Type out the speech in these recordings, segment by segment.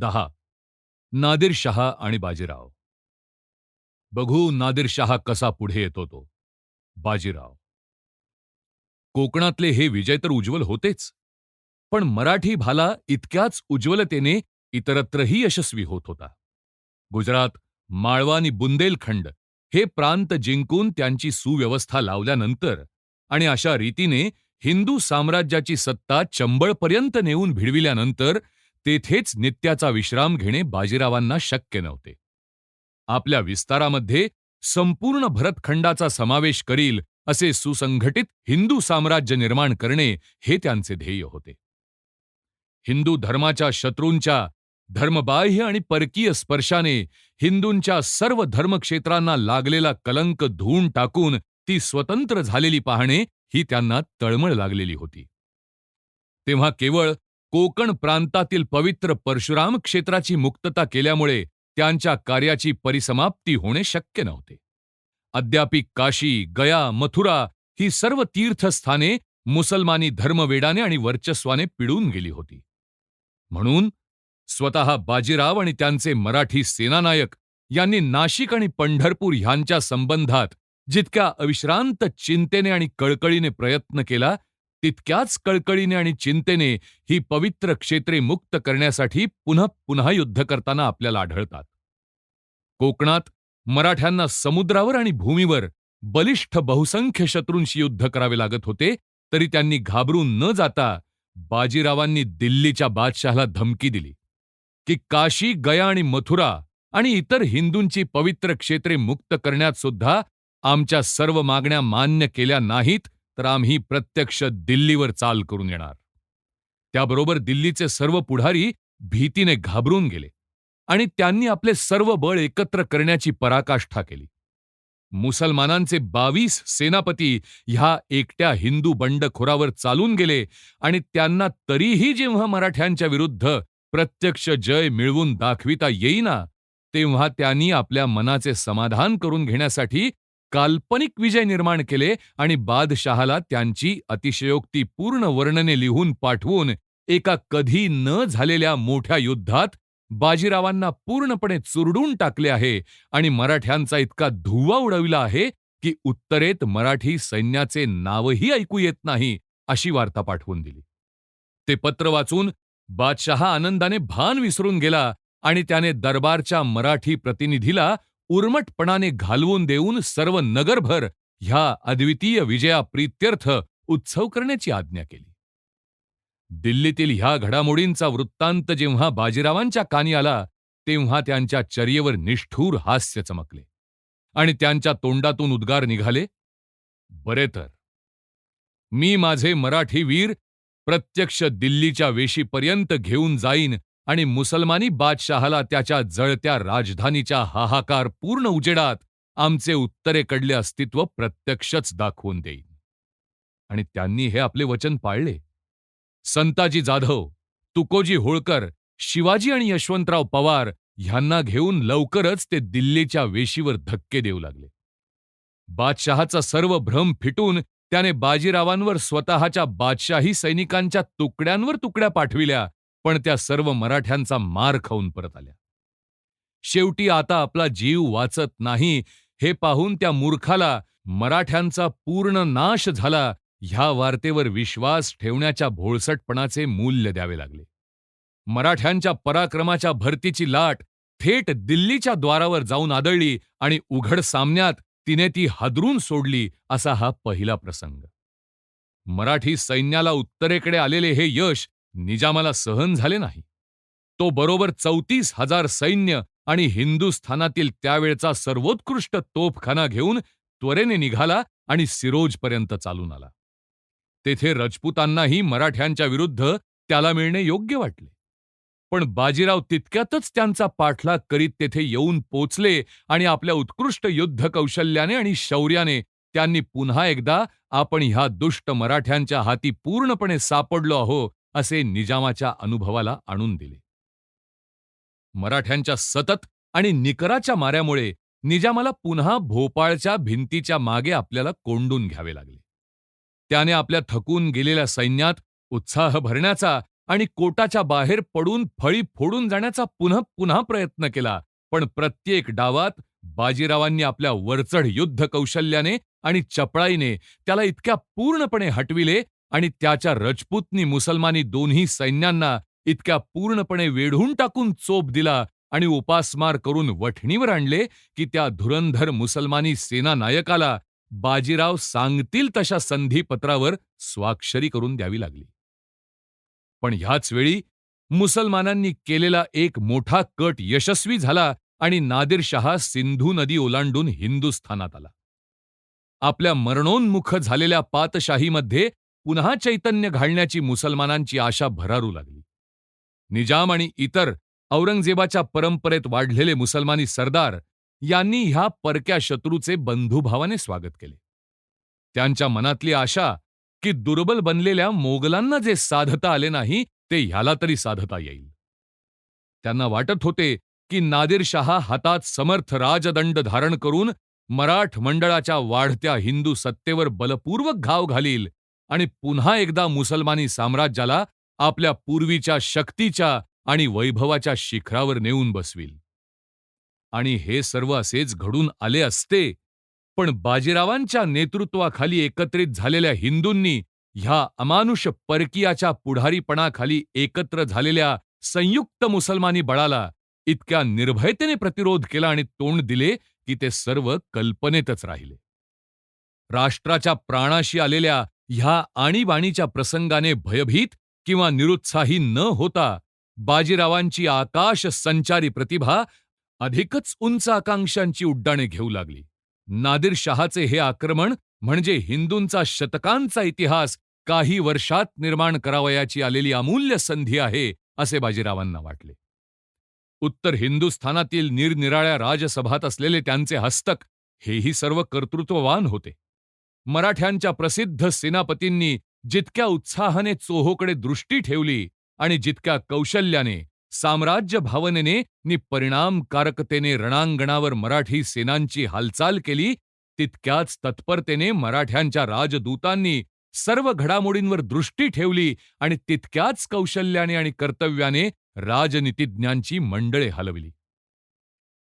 दहा. नादिरशहा आणि बाजीराव. बघू नादिरशहा कसा पुढे येतो तो. बाजीराव. कोकणातले हे विजय तर उज्ज्वल होतेच. पण मराठी भाला इतक्याच उज्ज्वलतेने इतरत्रही यशस्वी होत होता. गुजरात माळवा आणि बुंदेलखंड हे प्रांत जिंकून त्यांची सुव्यवस्था लावल्यानंतर आणि अशा रीतीने हिंदू साम्राज्याची सत्ता चंबळपर्यंत नेऊन भिडविल्यानंतर तेथेच नित्याचा विश्राम घेणे बाजीरावांना शक्य नव्हते. आपल्या विस्तारामध्ये संपूर्ण भरतखंडाचा समावेश करील असे सुसंघटित हिंदू साम्राज्य निर्माण करणे हे त्यांचे ध्येय होते. हिंदू धर्माच्या शत्रूंच्या धर्मबाह्य आणि परकीय स्पर्शाने हिंदूंच्या सर्व धर्मक्षेत्रांना लागलेला कलंक धुवून टाकून ती स्वतंत्र झालेली पाहणे ही त्यांना तळमळ लागलेली होती. तेव्हा केवळ कोकण प्रांतातील पवित्र परशुराम क्षेत्राची मुक्तता केल्यामुळे त्यांच्या कार्याची परिसमाप्ती होणे शक्य नव्हते. अद्यापि काशी गया मथुरा ही सर्व तीर्थस्थाने मुसलमानी धर्मवेडाने आणि वर्चस्वाने पिळून गेली होती. म्हणून स्वतः बाजीराव आणि त्यांचे मराठी सेनानायक यांनी नाशिक आणि पंढरपूर ह्यांच्या संबंधात जितक्या अविश्रांत चिंतेने आणि कळकळीने प्रयत्न केला तितक्याच कळकळीने आणि चिंतेने ही पवित्र क्षेत्रे मुक्त करण्यासाठी पुन्हा पुन्हा युद्ध करताना आपल्याला आढळतात. कोकणात मराठ्यांना समुद्रावर आणि भूमीवर बलिष्ठ बहुसंख्य शत्रूंशी युद्ध करावे लागत होते तरी त्यांनी घाबरून न जाता बाजीरावांनी दिल्लीच्या बादशहाला धमकी दिली की काशी गया आणि मथुरा आणि इतर हिंदूंची पवित्र क्षेत्रे मुक्त करण्यात सुद्धा आमच्या सर्व मागण्या मान्य केल्या नाहीत तर आम्ही प्रत्यक्ष दिल्लीवर चाल करून येणार. त्याबरोबर दिल्लीचे सर्व पुढारी भीतीने घाबरून गेले आणि त्यांनी आपले सर्व बळ एकत्र करण्याची पराकाष्ठा केली. मुसलमानांचे बावीस सेनापती ह्या एकट्या हिंदू बंडखोरावर चालून गेले आणि त्यांना तरीही जेव्हा मराठ्यांच्या विरुद्ध प्रत्यक्ष जय मिळवून दाखविता येईना तेव्हा त्यांनी आपल्या मनाचे समाधान करून घेण्यासाठी काल्पनिक विजय निर्माण केले आणि बादशहाला त्यांची अतिशयोक्तीपूर्ण वर्णने लिहून पाठवून एका कधी न झालेल्या मोठ्या युद्धात बाजीरावांना पूर्णपणे चुरडून टाकले आहे आणि मराठ्यांचा इतका धुव्वा उडविला आहे की उत्तरेत मराठी सैन्याचे नावही ऐकू येत नाही अशी वार्ता पाठवून दिली. ते पत्र वाचून बादशहा आनंदाने भान विसरून गेला आणि त्याने दरबारच्या मराठी प्रतिनिधीला उर्मटपणाने घालवून देऊन सर्व नगरभर ह्या अद्वितीय विजयाप्रीत्यर्थ उत्सव करण्याची आज्ञा केली. दिल्लीतील ह्या घडामोडींचा वृत्तांत जेव्हा बाजीरावांच्या कानी आला तेव्हा त्यांच्या चर्येवर निष्ठूर हास्य चमकले आणि त्यांच्या तोंडातून उद्गार निघाले बरे तर. मी माझे मराठी वीर प्रत्यक्ष दिल्लीच्या वेशीपर्यंत घेऊन जाईन आणि मुसलमानी बादशहाला त्याच्या जळत्या राजधानीच्या हाहाकार पूर्ण उजेडात आमचे उत्तरेकडले अस्तित्व प्रत्यक्षच दाखवून देईन. आणि त्यांनी हे आपले वचन पाळले. संताजी जाधव तुकोजी होळकर शिवाजी आणि यशवंतराव पवार ह्यांना घेऊन लवकरच ते दिल्लीच्या वेशीवर धक्के देऊ लागले. बादशहाचा सर्व भ्रम फिटून त्याने बाजीरावांवर स्वतःच्या बादशाही सैनिकांच्या तुकड्यांवर तुकड्या पाठविल्या पण त्या सर्व मराठ्यांचा मार खाऊन परत आल्या. शेवटी आता आपला जीव वाचत नाही हे पाहून त्या मूर्खाला मराठ्यांचा पूर्ण नाश झाला ह्या वार्तेवर विश्वास ठेवण्याच्या भोळसटपणाचे मूल्य द्यावे लागले. मराठ्यांच्या पराक्रमाच्या भरतीची लाट थेट दिल्लीच्या द्वारावर जाऊन आदळली आणि उघड सामन्यात तिने ती हादरून सोडली असा हा पहिला प्रसंग. मराठी सैन्याला उत्तरेकडे आलेले हे यश निजामाला सहन झाले नाही. तो बरोबर चौतीस हजार सैन्य आणि हिंदुस्थानातील त्यावेळचा सर्वोत्कृष्ट तोफखाना घेऊन त्वरेने निघाला आणि सिरोजपर्यंत चालून आला. तेथे रजपुतांनाही मराठ्यांच्या विरुद्ध त्याला मिळणे योग्य वाटले. पण बाजीराव तितक्यातच त्यांचा पाठलाग करीत तेथे येऊन पोचले आणि आपल्या उत्कृष्ट युद्ध कौशल्याने आणि शौर्याने त्यांनी पुन्हा एकदा आपण ह्या दुष्ट मराठ्यांच्या हाती पूर्णपणे सापडलो आहो असे निजामाच्या अनुभवाला आणून दिले. मराठ्यांच्या सतत आणि निकराच्या माऱ्यामुळे निजामाला पुन्हा भोपाळच्या भिंतीच्या मागे आपल्याला कोंडून घ्यावे लागले. त्याने आपल्या थकून गेलेल्या सैन्यात उत्साह भरण्याचा आणि कोटाच्या बाहेर पडून फळी फोडून जाण्याचा पुन्हा पुन्हा प्रयत्न केला पण प्रत्येक डावात बाजीरावांनी आपल्या वरचढ युद्ध कौशल्याने आणि चपळाईने त्याला इतक्या पूर्णपणे हटविले आणि त्याच्या रजपूतनी मुसलमानी दोन्ही सैन्यांना इतक्या पूर्णपणे वेढून टाकून चोप दिला आणि उपासमार करून वठणीवर आणले की त्या धुरंधर मुसलमानी सेनानायकाला बाजीराव सांगतील तशा संधीपत्रावर स्वाक्षरी करून द्यावी लागली. पण ह्याच वेळी मुसलमानांनी केलेला एक मोठा कट यशस्वी झाला आणि नादिरशहा सिंधू नदी ओलांडून हिंदुस्थानात आला. आपल्या मरणोन्मुख झालेल्या पातशाहीमध्ये पुन्हा चैतन्य घालण्याची मुसलमानांची आशा भरारू लागली. निजाम आणि इतर औरंगजेबाच्या परंपरेत वाढलेले मुसलमानी सरदार यांनी ह्या परक्या शत्रूचे बंधुभावाने स्वागत केले. त्यांच्या मनातली आशा की दुर्बल बनलेल्या मोगलांना जे साधता आले नाही ते ह्याला तरी साधता येईल. त्यांना वाटत होते की नादिरशहा हातात समर्थ राजदंड धारण करून मराठ मंडळाच्या वाढत्या हिंदू सत्तेवर बलपूर्वक घाव घालील आणि पुन्हा एकदा मुसलमानी साम्राज्याला आपल्या पूर्वीच्या शक्तीच्या आणि वैभवाच्या शिखरावर नेऊन बसवील. आणि हे सर्व असेच घडून आले असते पण बाजीरावांच्या नेतृत्वाखाली एकत्रित झालेल्या हिंदूंनी ह्या अमानुष परकीयाच्या पुढारीपणाखाली एकत्र झालेल्या संयुक्त मुसलमानी बळाला इतक्या निर्भयतेने प्रतिरोध केला आणि तोंड दिले की ते सर्व कल्पनेतच राहिले. राष्ट्राच्या प्राणाशी आलेल्या ह्या आणीबाणीच्या प्रसंगाने भयभीत किंवा निरुत्साही न होता बाजीरावांची आकाश संचारी प्रतिभा अधिकच उंच आकांक्षांची उड्डाणे घेऊ लागली. नादिर शहाचे हे आक्रमण म्हणजे हिंदूंचा शतकांचा इतिहास काही वर्षात निर्माण करावयाची आलेली अमूल्य संधी आहे असे बाजीरावांना वाटले. उत्तर हिंदुस्थानातील निरनिराळ्या राजसभात असलेले त्यांचे हस्तक हेही सर्व कर्तृत्ववान होते. मराठ्यांच्या प्रसिद्ध सेनापतींनी जितक्या उत्साहाने चोहोकडे दृष्टी ठेवली आणि जितक्या कौशल्याने साम्राज्य भावनेने नि परिणामकारकतेने रणांगणावर मराठी सेनांची हालचाल केली तितक्याच तत्परतेने मराठ्यांच्या राजदूतांनी सर्व घडामोडींवर दृष्टी ठेवली आणि तितक्याच कौशल्याने आणि कर्तव्याने राजनीतिज्ञांची मंडळे हलवली.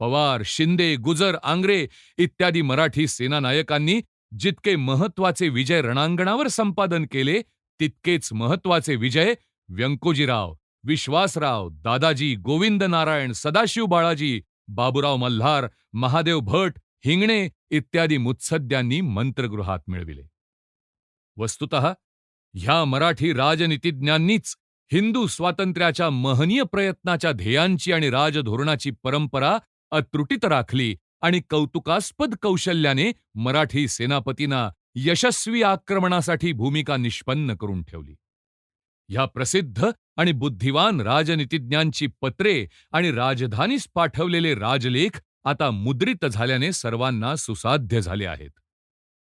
पवार शिंदे गुजर आंग्रे इत्यादी मराठी सेनानायकांनी जितके महत्त्वाचे विजय रणांगणावर संपादन केले तितकेच महत्त्वाचे विजय व्यंकोजीराव विश्वासराव दादाजी गोविंद नारायण सदाशिव बाळाजी बाबुराव मल्हार महादेव भट हिंगणे इत्यादी मुत्सद्यांनी मंत्रगृहात मिळविले. वस्तुत ह्या मराठी राजनीतिज्ञांनीच हिंदू स्वातंत्र्याच्या महनीय प्रयत्नाच्या ध्येयांची आणि राजधोरणाची परंपरा अत्रुटीत राखली आणि कौतुकास्पद कौशल्याने मराठी सेनापतींना यशस्वी आक्रमणासाठी भूमिका निष्पन्न करून ठेवली. ह्या प्रसिद्ध आणि बुद्धिवान राजनीतिज्ञांची पत्रे आणि राजधानीस पाठवलेले राजलेख आता मुद्रित झाल्याने सर्वांना सुसाध्य झाले आहेत.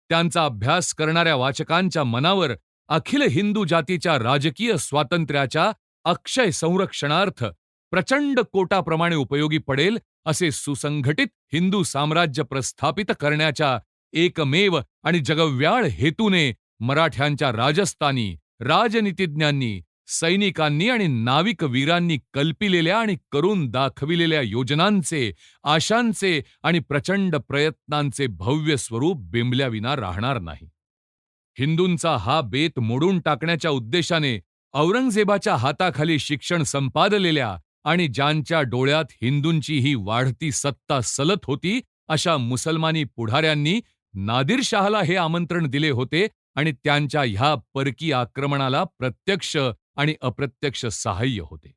त्यांचा अभ्यास करणाऱ्या वाचकांच्या मनावर अखिल हिंदू जातीच्या राजकीय स्वातंत्र्याच्या अक्षय संरक्षणार्थ प्रचंड कोटाप्रमाणे उपयोगी पडेल असे सुसंघटित हिंदू साम्राज्य प्रस्थापित करण्याच्या एकमेव आणि जगव्याळ हेतूने मराठ्यांच्या राजस्थानी राजनीतिज्ञांनी सैनिकांनी आणि नाविक वीरांनी कल्पिलेल्या आणि करून दाखविलेल्या योजनांचे आशांचे आणि प्रचंड प्रयत्नांचे भव्य स्वरूप बिंबल्याविना राहणार नाही. हिंदूंचा हा बेत मोडून टाकण्याच्या उद्देशाने औरंगजेबाच्या हाताखाली शिक्षण संपादलेल्या आणि ज्यांच्या डोळ्यात हिंदूंची ही वाढती सत्ता सलत होती अशा मुसलमानी पुढाऱ्यांनी नादिरशहाला हे आमंत्रण दिले होते आणि त्यांच्या ह्या परकी आक्रमणाला प्रत्यक्ष आणि अप्रत्यक्ष सहाय्य होते.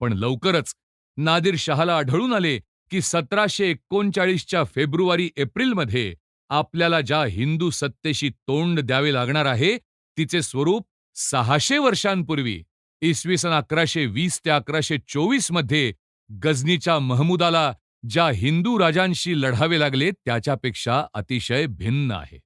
पण लवकरच नादिरशहाला आढळून आले की सतराशे एकोणचाळीसच्या फेब्रुवारी एप्रिलमध्ये आपल्याला ज्या हिंदू सत्तेशी तोंड द्यावे लागणार आहे तिचे स्वरूप सहाशे वर्षांपूर्वी इसवी सन अकराशे वीस ते अकराशे चोवीसमध्ये गझनीच्या महमूदाला ज्या हिंदू राजांशी लढावे लागले त्याच्यापेक्षा अतिशय भिन्न आहे.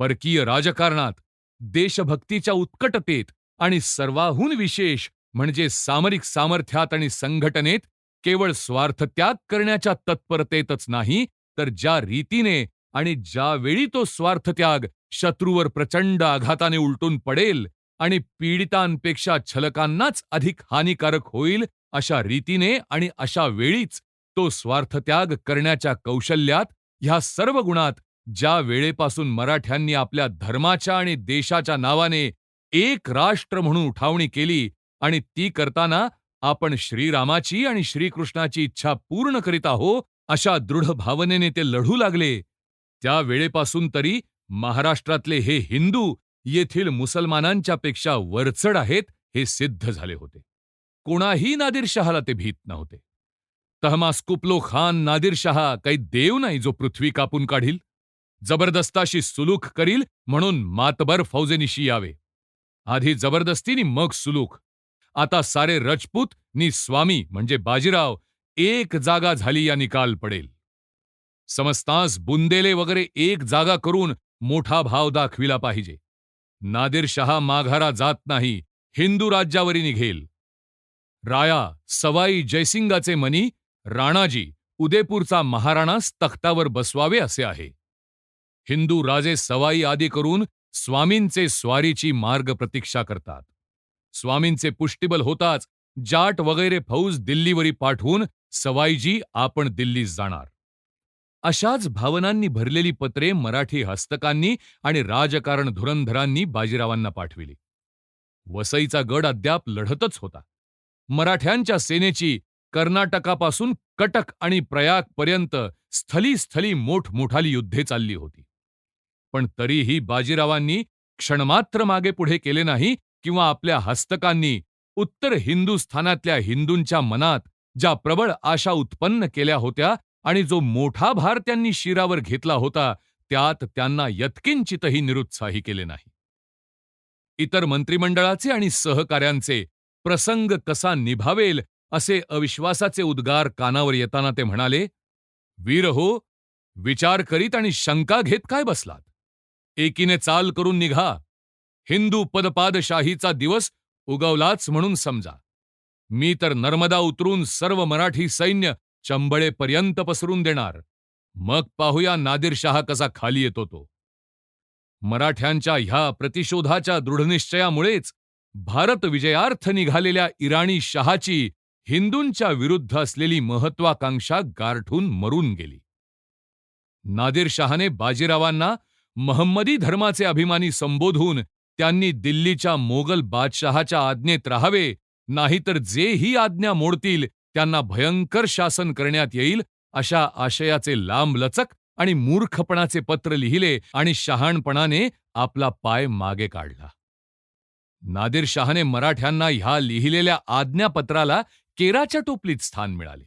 परकीय राजकारणात देशभक्तीच्या उत्कटतेत आणि सर्वाहून विशेष म्हणजे सामरिक सामर्थ्यात आणि संघटनेत केवळ स्वार्थत्याग करण्याच्या तत्परतेतच नाही तर ज्या रीतीने आणि ज्यावेळी तो स्वार्थत्याग शत्रूवर प्रचंड आघाताने उलटून पडेल आणि पीडितांपेक्षा छलकांनाच अधिक हानिकारक होईल अशा रीतीने आणि अशा वेळीच तो स्वार्थत्याग करण्याच्या कौशल्यात ह्या सर्व गुणात ज्या वेळेपासून मराठ्यांनी आपल्या धर्माच्या आणि देशाच्या नावाने एक राष्ट्र म्हणून उठावणी केली आणि ती करताना आपण श्रीरामाची आणि श्रीकृष्णाची इच्छा पूर्ण करीत आहो अशा दृढ भावनेने ते लढू लागले. त्या वेळेपासून तरी महाराष्ट्रातले हे हिंदू येथील मुसलमानांच्या पेक्षा वरचढ आहेत हे सिद्ध झाले होते. कोणाही नादिरशहाला ते भीत नव्हते. तहमास्कुपलो खान नादिरशहा काही देव नाही जो पृथ्वी कापून काढील. जबरदस्ताशी सुलूक करील म्हणून मातबर फौजेनिशी यावे. आधी जबरदस्तीनी मग सुलूक. आता सारे रजपूत नि स्वामी म्हणजे बाजीराव एक जागा झाली या निकाल पडेल. समस्तास बुंदेले वगैरे एक जागा करून मोठा भाव दाखविला पाहिजे. नादिरशहा माघारा जात नाही हिंदू राज्यावरी निघेल. राया सवाई जयसिंगाचे मनी राणाजी उदयपूरचा महाराणास तख्तावर बसवावे असे आहे. हिंदू राजे सवाई आदी करून स्वामींचे स्वारीची मार्ग प्रतीक्षा करतात. स्वामींचे पुष्टिबल होताच जाट वगैरे फौज दिल्लीवरी पाठवून सवाईजी आपण दिल्लीस जाणार. अशाच भावनांनी भरलेली पत्रे मराठी हस्तकांनी आणि राजकारण धुरंधरांनी बाजीरावांना पाठविली. वसईचा गड अद्याप लढतच होता. मराठ्यांच्या सेनेची कर्नाटकापासून कटक आणि प्रयागपर्यंत स्थली स्थली मोठमोठाली युद्धे चालली होती. पण तरीही बाजीरावांनी क्षणमात्र मागे पुढे केले नाही किंवा आपल्या हस्तकांनी उत्तर हिंदुस्थानातल्या हिंदूंच्या मनात ज्या प्रबळ आशा उत्पन्न केल्या होत्या आणि जो मोठा भार त्यांनी शिरावर घेतला होता त्यात त्यांना यत्किंचितही निरुत्साही केले नाही. इतर मंत्रिमंडळाचे आणि सहकाऱ्यांचे प्रसंग कसा निभावेल असे अविश्वासाचे उद्गार कानावर येताना ते म्हणाले वीर हो विचार करीत आणि शंका घेत काय बसलात? एकीने चाल करून निघा. हिंदू पदपादशाहीचा दिवस उगवलाच म्हणून समजा. मी तर नर्मदा उतरून सर्व मराठी सैन्य चंबळेपर्यंत पसरून देणार. मग पाहूया नादिरशहा कसा खाली येतो तो. मराठ्यांच्या ह्या प्रतिशोधाच्या दृढनिश्चयामुळेच भारत विजयार्थ निघालेल्या इराणी शहाची हिंदूंच्या विरुद्ध असलेली महत्वाकांक्षा गारठून मरून गेली. नादिरशहाने बाजीरावांना महम्मदी धर्माचे अभिमानी संबोधून त्यांनी दिल्लीच्या मोगल बादशहाच्या आज्ञेत राहावे नाहीतर जे ही आज्ञा मोडतील त्यांना भयंकर शासन करण्यात येईल अशा आशयाचे लांबलचक आणि मूर्खपणाचे पत्र लिहिले आणि शहाणपणाने आपला पाय मागे काढला. नादिरशहाने मराठ्यांना ह्या लिहिलेल्या आज्ञापत्राला केराच्या टोपलीत स्थान मिळाले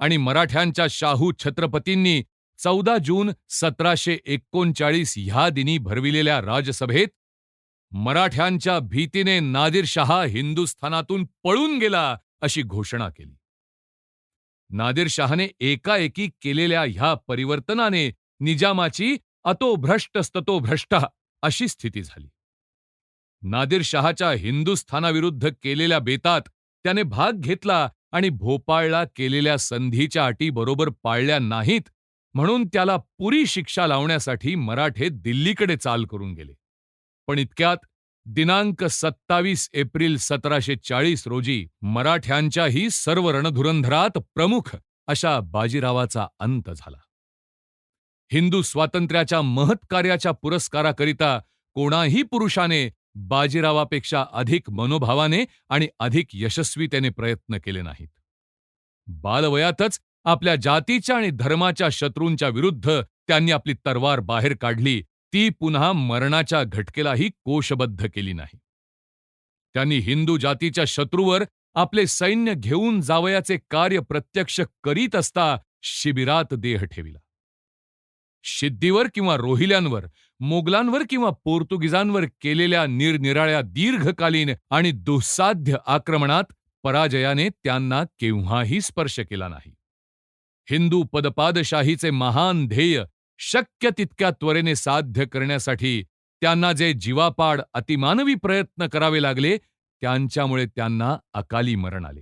आणि मराठ्यांच्या शाहू छत्रपतींनी चौदा जून सतराशे एकोणचाळीस ह्या दिनी भरविलेल्या राजसभेत मराठ्यांच्या भीतीने नादिरशहा हिंदुस्थानातून पळून गेला अशी घोषणा केली. नादिरशहाने एकाएकी केलेल्या ह्या परिवर्तनाने निजामाची अतो भ्रष्टस्ततो भ्रष्टा अशी स्थिती झाली. नादिरशहाच्या हिंदुस्थानाविरुद्ध केलेल्या बेतात त्याने भाग घेतला आणि भोपाळला केलेल्या संधीच्या अटी बरोबर पाळल्या नाहीत म्हणून त्याला पुरी शिक्षा लावण्यासाठी मराठे दिल्लीकडे चाल करून गेले. पण इतक्यात दिनांक सत्तावीस एप्रिल सतराशे चाळीस रोजी मराठ्यांच्याही सर्व रणधुरंधरात प्रमुख अशा बाजीरावाचा अंत झाला. हिंदू स्वातंत्र्याच्या महत्कार्याच्या पुरस्काराकरिता कोणाही पुरुषाने बाजीरावापेक्षा अधिक मनोभावाने आणि अधिक यशस्वीतेने प्रयत्न केले नाहीत. बालवयातच आपल्या जातीच्या आणि धर्माच्या शत्रूंच्या विरुद्ध त्यांनी आपली तरवार बाहेर काढली ती पुन्हा मरणाच्या घटकेलाही कोशबद्ध केली नाही. त्यांनी हिंदू जातीच्या शत्रूवर आपले सैन्य घेऊन जावयाचे कार्य प्रत्यक्ष करीत असता शिबिरात देह ठेविला. शिद्दीवर किंवा रोहिल्यांवर मोगलांवर किंवा पोर्तुगीजांवर केलेल्या निरनिराळ्या दीर्घकालीन आणि दुःसाध्य आक्रमणात पराजयाने त्यांना केव्हाही स्पर्श केला नाही. हिंदू पदपादशाहीचे महान ध्येय शक्य तितक्या त्वरेने साध्य करण्यासाठी त्यांना जे जीवापाड अतिमानवी प्रयत्न करावे लागले त्यांच्यामुळे त्यांना अकाली मरण आले.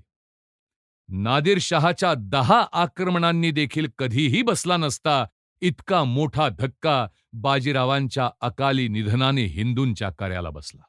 नादिरशहाच्या दहा आक्रमणांनी देखील कधीही बसला नसता इतका मोठा धक्का बाजीरावांच्या अकाली निधनाने हिंदूंच्या कार्याला बसला.